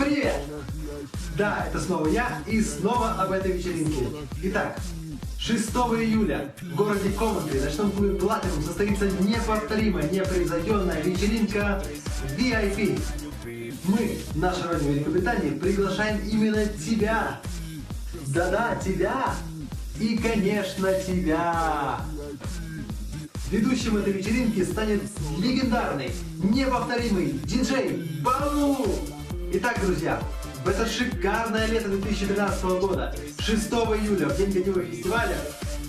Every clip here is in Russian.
Привет! Да, это снова я и снова об этой вечеринке. Итак, 6 июля в городе Комментри ночном клубе Platinum состоится неповторимая, непревзойденная вечеринка VIP. Мы, наша радио Великобритании, приглашаем именно тебя. Да-да, тебя. И, конечно, тебя. Ведущим этой вечеринки станет легендарный, неповторимый диджей Балу. Итак, друзья, в это шикарное лето 2013 года, 6 июля, в день Гостевого фестиваля,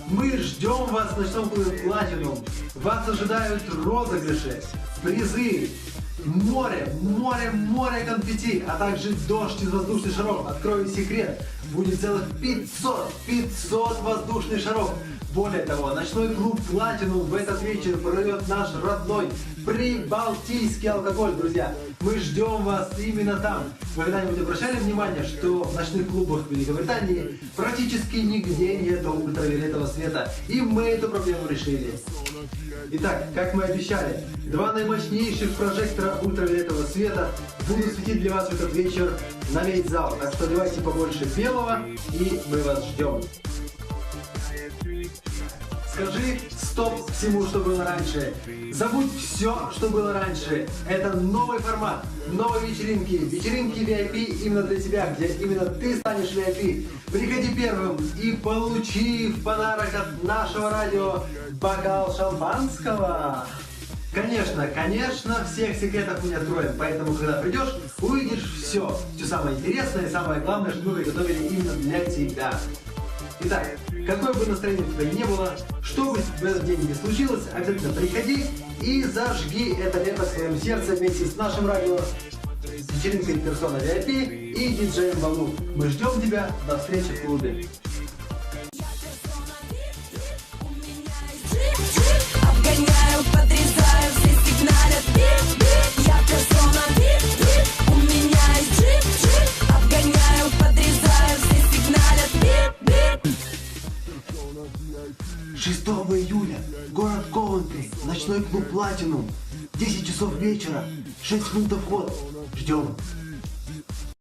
мы ждем вас в ночном клубе Platinum. Вас ожидают розыгрыши, призы, море, море, море конфетти, а также дождь из воздушных шаров. Открою секрет, будет целых 500, 500 воздушных шаров. Более того, ночной клуб Platinum в этот вечер продает наш родной прибалтийский алкоголь, друзья. Мы ждем вас именно там. Вы когда-нибудь обращали внимание, что в ночных клубах Великобритании практически нигде нет ультрафиолетового света, и мы эту проблему решили. Итак, как мы обещали, два наимощнейших прожектора ультрафиолетового света будут светить для вас в этот вечер на весь зал. Так что давайте побольше белого, и мы вас ждем. Скажи стоп всему, что было раньше. Забудь все, что было раньше. Это новый формат, новые вечеринки. Вечеринки VIP именно для тебя, где именно ты станешь VIP. Приходи первым и получи в подарок от нашего радио бокал шампанского. Конечно, конечно, всех секретов не откроем, поэтому, когда придешь, увидишь все. Все самое интересное и самое главное, что мы приготовили именно для тебя. Итак, какое бы настроение у тебя ни было, что бы в этот день ни случилось, обязательно приходи и зажги это лето в своем сердце вместе с нашим радио, вечеринкой персона VIP и диджеем Балу. Мы ждем тебя до встречи в клубе. 6 июля, город Ковентри, ночной клуб Платинум, 10 часов вечера, 6 фунтов вход. Ждем.